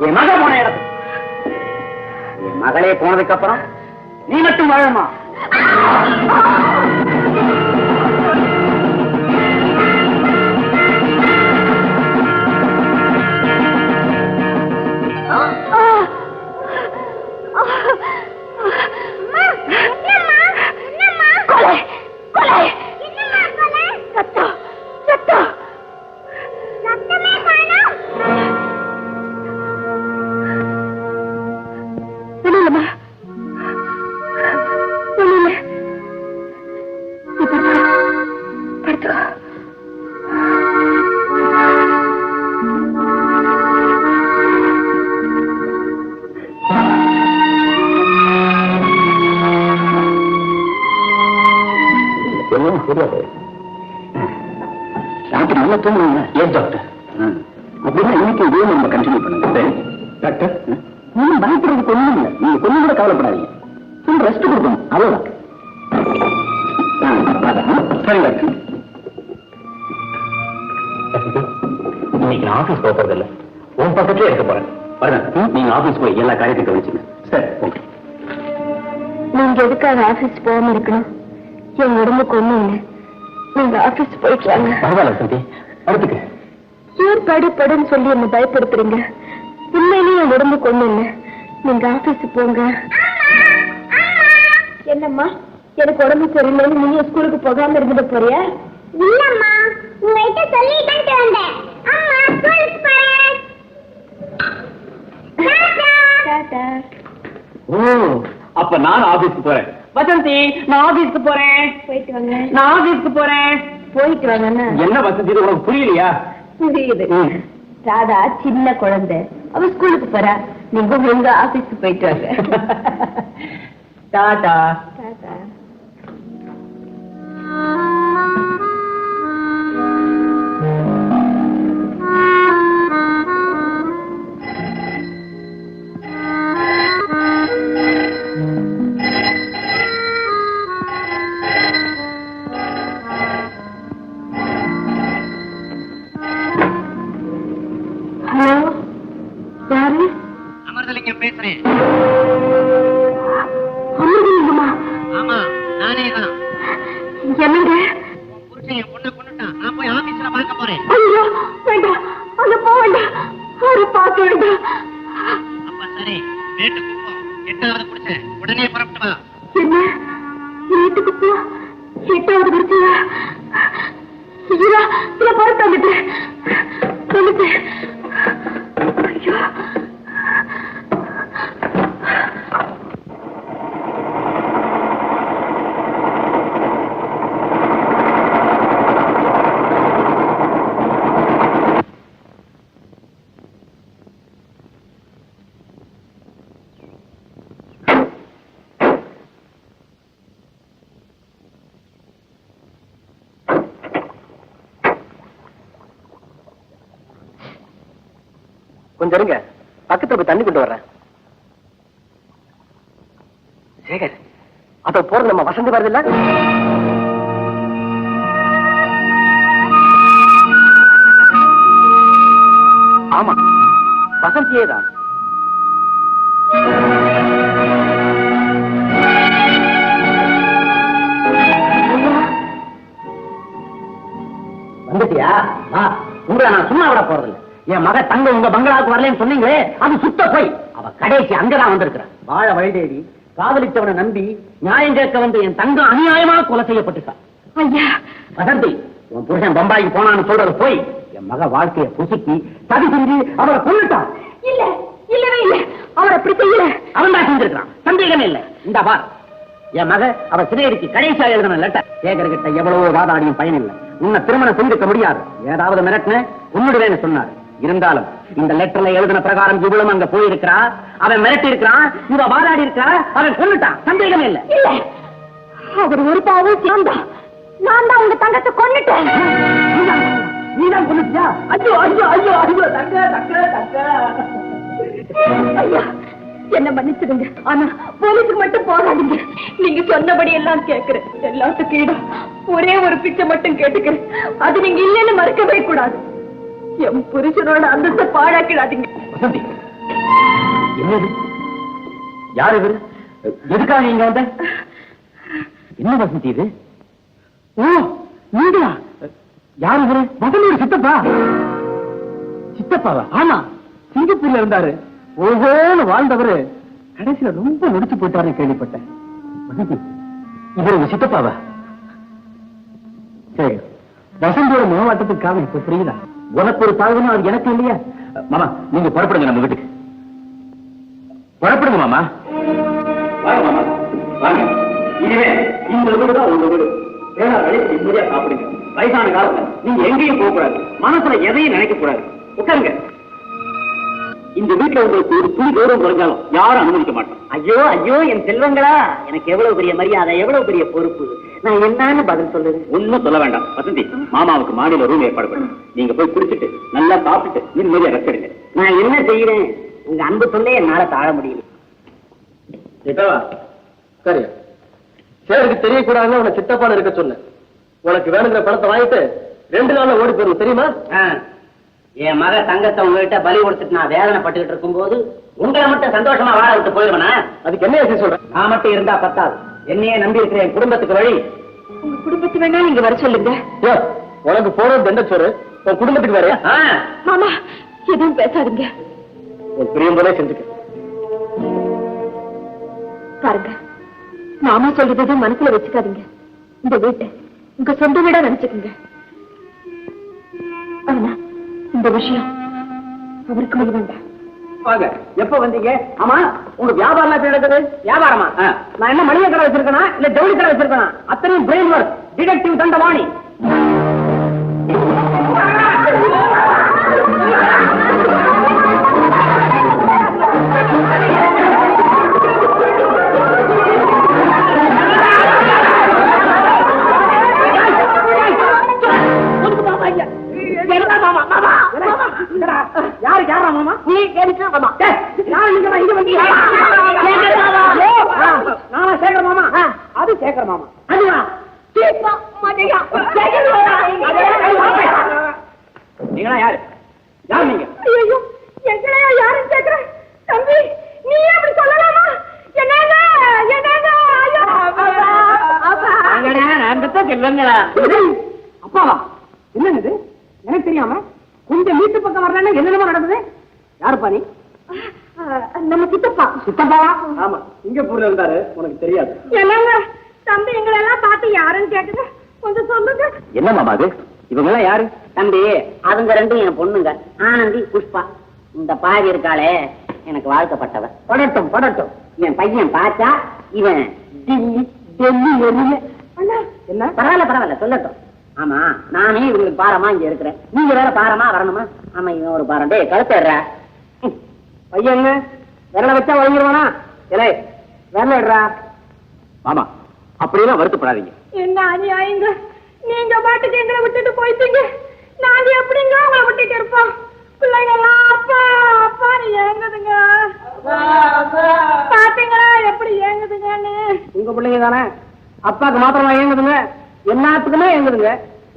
என் மக போன இடத்துக்கு என் மகளே போனதுக்கு அப்புறம் நீ மட்டும் வாழமா ராத்திரி நல்லா தூங்குவாங்க ஏன் டாக்டர்? அப்படின்னா இன்னைக்கு இதே நம்ம கண்டினியூ பண்ணுங்க. டாக்டர்? நீங்க பயப்படுறதுக்கு ஒண்ணும் இல்லை. நீங்க கொஞ்சம் கூட கவலைப்படாதீங்க. கொஞ்சம் ரெஸ்ட் கொடுக்கணும். அவ்வளவுதான். சரி டாக்டர். இன்னைக்கு நான் ஆபீஸ் போறது இல்ல உன் பக்கத்துல இருக்க போறேன். வரேன் நீங்க ஆபீஸ் போய் எல்லா காரியத்தையும் கவனிச்சுங்க. சரி ஓகே. நீங்க எதுக்காக ஆபீஸ் போகாம இருக்கணும்? என் உடம்புக்கு ஒண்ணும் இல்லை. நீங்க ஆபீஸ் போயிட்டு வாங்க. பரவாயில்ல சந்தி அடுத்துக்கு ஏன் படு படுன்னு சொல்லி என்ன பயப்படுத்துறீங்க? உண்மையிலேயே என் உடம்புக்கு ஒண்ணும் இல்லை. நீங்க ஆபீஸ் போங்க. என்னம்மா? எனக்கு உடம்பு சரியில்லைன்னு நீங்க ஸ்கூலுக்கு போகாம இருந்துட்டு போறியா? இல்லம்மா. உங்ககிட்ட சொல்லிட்டு வந்தேன். அம்மா ஸ்கூலுக்கு போறேன். டாடா. ஓ அப்ப நான் ஆபீஸ்க்கு போறேன். வசந்தி நான் ஆபீஸ்க்கு போறேன். போயிட்டு வாங்க. நான் ஆபீஸ்க்கு போறேன். போயிட்டு வாங்கண்ணா என்ன வசந்தி உனக்கு புரியலையா? புரியுது. ராதா சின்ன குழந்தை. அவ ஸ்கூலுக்கு போறா. நீங்க உங்க ஆபீஸ்க்கு போயிட்டு வாங்க. டாடா. அமர்தலிங்கம் பேசுறேன் ஆமா நானே தான். என்னங்க? புருஷன் என் பொண்ணை கொண்டுட்டான் நான் போய் ஆபீஸ்ல பார்க்க போறேன். ஐயோ வேண்டாம். அங்க போக வேண்டாம். அவரை பார்க்க வேண்டாம் அப்ப சரி. வீட்டுக்கு போ. எட்டாவது புடிச்சேன் உடனே புறப்பட்டு வா. என்ன? வீட்டுக்கு போ. எட்டாவது குடிச்சியா கொஞ்சம் இருங்க. பக்கத்துல போய் தண்ணி கொண்டு வர்றேன். சேகர் அப்ப போறது நம்ம வசந்தி வருது இல்ல? ஆமா வசந்தியே தான். வந்துட்டியா? வா உங்களை நான் சும்மா விட போறதில்லை. என் மக தங்க உங்க பங்களாவுக்கு வரலன்னு சொன்னீங்களே அது சுத்த போய். அவ கடைசி அங்கதான் வந்திருக்கிறான். வாழ வழிதேடி காதலிச்சவனை நம்பி நியாயம் கேட்க வந்து என் தங்கம் அநியாயமா கொலை செய்யப்பட்டுட்டான். ஐயா. வசந்தி உன் புருஷன் பம்பாய்க்கு போனான்னு சொல்றது போய். என் மக வாழ்க்கையை புசுக்கி சதி செஞ்சு அவரை கொண்டுட்டான் இல்ல இல்லவே இல்ல. அவர் அப்படி செய்யல. அவன் தான் செஞ்சிருக்கான் சந்தேகமே இல்ல. இந்த பார். என் மக அவ சிறையடிக்கு கடைசியா எழுதின லெட்டர்? சேகர் கிட்ட எவ்வளவோ வாதாடியும் பயன் இல்லை உன்னை திருமணம் செஞ்சுக்க முடியாது. ஏதாவது மிரட்டின உன்னுடுவேன்னு சொன்னார். இருந்தாலும் இந்த லெட்டர்ல எழுதின பிரகாரம் இவ்வளவு அங்க போயிருக்கிறா? அவன் மிரட்டி இருக்கிறான் இவ வாதாடி இருக்கா அவன் கொண்டுட்டான் சந்தேகமே இல்ல. இல்ல. அவர் ஒரு பாவம் சேர்ந்தான் நான் தான் உங்க தங்கத்தை கொன்னுட்டேன். நீதான் கொண்டுட்டியா ஐயோ ஐயோ ஐயோ ஐயோ தங்க தங்க தங்க. ஐயா என்ன மன்னிச்சிடுங்க. ஆனா போலீஸுக்கு மட்டும் போகாதீங்க. நீங்க சொன்னபடி எல்லாம் கேக்குறேன் எல்லாத்துக்கும் இடம். ஒரே ஒரு பிச்சை மட்டும் கேட்டுக்கிறேன். அது நீங்க இல்லைன்னு மறுக்கவே கூடாது. என் புருஷனோட அந்தஸ்தை பாழாக்கிடாதீங்க. வசந்தி என்னது யார் இவரு? எதுக்காக இங்க வந்த? என்ன வசந்தி இது? ஓ நீங்களா? யார் இவரு? வசந்தியோட சித்தப்பா. சித்தப்பாவா? ஆமா சிங்கப்பூர்ல இருந்தாரு. ஒவ்வொரு வாழ்ந்தவரு. கடைசியில ரொம்ப முடிச்சு போயிட்டாருன்னு கேள்விப்பட்டேன். வசந்தி இவரு உங்க சித்தப்பாவா? சரி வசந்தியோட முகவாட்டத்துக்காக இப்ப புரியுதா? உனக்கு ஒரு தாழ்வுனா அது எனக்கு இல்லையா? மாமா நீங்க புறப்படுங்க நம்ம வீட்டுக்கு. புறப்படுங்க மாமா. வாங்க மாமா வாங்க. இனிமே இந்த வீடு தான் உங்க வீடு. வேணா வெளியே நிம்மதியா சாப்பிடுங்க. வயசான காலத்துல நீங்க எங்கேயும் போக கூடாது மனசுல எதையும் நினைக்க கூடாது உட்காருங்க. இந்த வீட்டுல உங்களுக்கு ஒரு துணி கௌரவம் குறைஞ்சாலும் யாரும் அனுமதிக்க மாட்டோம். ஐயோ ஐயோ என் செல்வங்களா எனக்கு எவ்வளவு பெரிய மரியாதை எவ்வளவு பெரிய பொறுப்பு? நான் என்னன்னு பதில் சொல்லுது ஒண்ணும் சொல்ல வேண்டாம். வசந்தி மாமாவுக்கு மாடியில ரூம் ஏற்பாடு பண்ணுங்க நீங்க போய் குடிச்சிட்டு நல்லா சாப்பிட்டுட்டு நிம்மதியா ரெஸ்ட் எடுங்க. நான் என்ன செய்யறேன்? உங்க அன்பு தொல்லை என்னால தாழ முடியல. சித்தவா சரி சேருக்கு தெரியக்கூடாதுன்னு உன சித்தப்பான இருக்க சொன்னேன். உனக்கு வேணுங்கிற பணத்தை வாங்கிட்டு ரெண்டு நாள்ல ஓடி போயிடும் தெரியுமா. என் மக தங்கத்தை உங்ககிட்ட பலி கொடுத்துட்டு நான் வேதனைப்பட்டுக்கிட்டு இருக்கும்போது உங்களை மட்டும் சந்தோஷமா வாழ விட்டு போயிடுவேனா? அதுக்கு என்ன சொல்றேன் நான் மட்டும் இருந்தா பத்தாது. என்னையே நம்பி இருக்கிற என் குடும்பத்துக்கு வழி? உங்க குடும்பத்து வேணா நீங்க வர சொல்லுங்க. உனக்கு போறது தண்டச்சோறு உன் குடும்பத்துக்கு வேறையா? ஆ. மாமா எதுவும் பேசாதீங்க. உன் பிரியம் போலே செஞ்சுக்க. பாருங்க மாமா சொல்றது மனசுல வச்சுக்காதீங்க. இந்த வீட்டை உங்க சொந்த வீடா நினைச்சுக்கோங்க. ஆனா இந்த விஷயம் அவருக்கு மொழி வேண்டாம். வாங்க எப்ப வந்தீங்க ஆமா உங்க வியாபாரம் எப்படி நடக்குது வியாபாரமா நான் என்ன மளிகை கடை வச்சிருக்கேனா இல்ல ஜவுளி கடை வச்சிருக்கேனா அத்தனையும் பிரெயின் ஒர்க் டிடெக்டிவ் தண்டவாணி யாரு யாரா மாமா நீ எனக்கு மாமா யாரு நீங்க இங்க வந்து நானா சேகர் மாமா? அது சேகர் மாமா. அதுவா? நீங்களா யாரு? யார்? நீங்க? ஐயோ எங்களையா யாரும் கேக்குறேன் தம்பி நீ அப்படி சொல்லலாமா? என்னங்க என்னங்க? ஐயோ அப்பாவா? என்னங்க இது? எனக்கு தெரியாம? கொஞ்சம் வீட்டு பக்கம் வரலன்னா என்னென்னமோ நடந்தது? யாருப்பா நீ நம்ம சித்தப்பா. சித்தப்பாவா ஆமா. சிங்கப்பூர்ல இருந்தாரு. உனக்கு தெரியாது. என்னங்க? தம்பி எங்களை எல்லாம் பார்த்து யாருன்னு கேக்குது கொஞ்சம் சொல்லுங்க. என்ன மாமா அது? இவங்க எல்லாம் யாரு? தம்பி அதுங்க ரெண்டும் என் பொண்ணுங்க. ஆனந்தி புஷ்பா. இந்த பாவி இருக்காளே எனக்கு வாழ்க்கப்பட்டவ படட்டும் படட்டும். என் பையன் பார்த்தா இவன் டில்லி டெல்லி அண்ணா. என்ன? பரவாயில்ல பரவாயில்ல சொல்லட்டும். ஆமா நானே இவங்களுக்கு பாரமா இங்க இருக்கிறேன். நீங்க வேற பாரமா வரணுமா? ஆமா இவன் ஒரு பாரம். டேய் கழுத்தேடுற பையன் விரல வச்சா வழங்கிடுவானா? இலை விரல இடுறா மாமா அப்படியெல்லாம் வருத்தப்படாதீங்க. என்ன அநியாயங்க? நீங்க பாட்டுக்கு எங்களை விட்டுட்டு போயிட்டீங்க. நாங்க எப்படிங்க உங்களை விட்டுட்டு இருப்போம்? பிள்ளைங்க எல்லாம் அப்பா அப்பா ஏங்குதுங்க பாத்தீங்களா எப்படி ஏங்குதுங்கன்னு? உங்க பிள்ளைங்க தானே? அப்பாக்கு மாத்திரமா ஏங்குதுங்க? எல்லாத்துக்குமே ஏங்குதுங்க.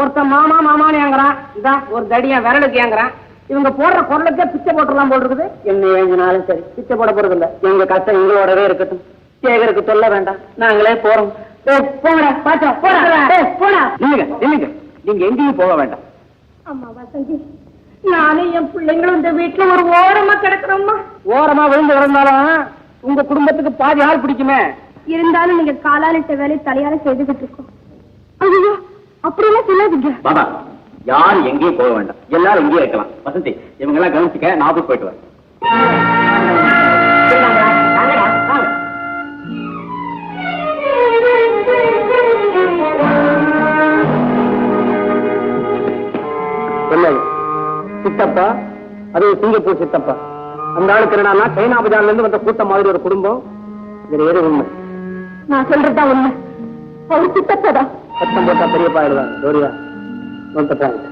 ஒருத்தன் மாமா மாமான்னு ஏங்குறான். இதான் ஒரு தடியா விரலுக்கு ஏங்குறான். இவங்க போடுற குரலுக்கே பிச்சை போட்டுடலாம் போல் இருக்குது. என்ன ஏங்கினாலும் சரி பிச்சை போட போறது இல்ல எங்க கஷ்டம் எங்களோடவே இருக்கட்டும். சேகருக்கு சொல்ல வேண்டாம். நாங்களே போறோம். போங்கடா பாச்சா போடா. போடா. இல்லைங்க நீங்க எங்கேயும் போக வேண்டாம். அம்மா வசந்தி. நானும் என் பிள்ளைங்களும் இந்த வீட்டுல ஒரு ஓரமா கிடக்குறோம்மா. ஓரமா விழுந்து கிடந்தாலும் உங்க குடும்பத்துக்கு பாதி ஆள் பிடிக்குமே. இருந்தாலும் நீங்க காலாலிட்ட வேலை தலையால செய்துகிட்டு இருக்கோம். ஐயோ அப்படியெல்லாம் சொல்லாதீங்க. மாமா யாரும் எங்கேயும் போக வேண்டாம். எல்லாரும் இங்கேயே இருக்கலாம். வசந்தி இவங்க எல்லாம் கவனிச்சுக்க நான் ஆபீஸ் போயிட்டு வரேன் சித்தப்பா? அது சிங்கப்பூர் சித்தப்பா. அந்த ஆளுக்கு என்னன்னா சைனா பஜார்ல இருந்து வந்த கூட்டம் மாதிரி ஒரு குடும்பம். இதுல ஏது உண்மை. நான் சொல்றதுதான் உண்மை. அவர் சித்தப்பதான் சத்தம் போட்டா பெரியப்பா ஆயிடுவாங்க not the point.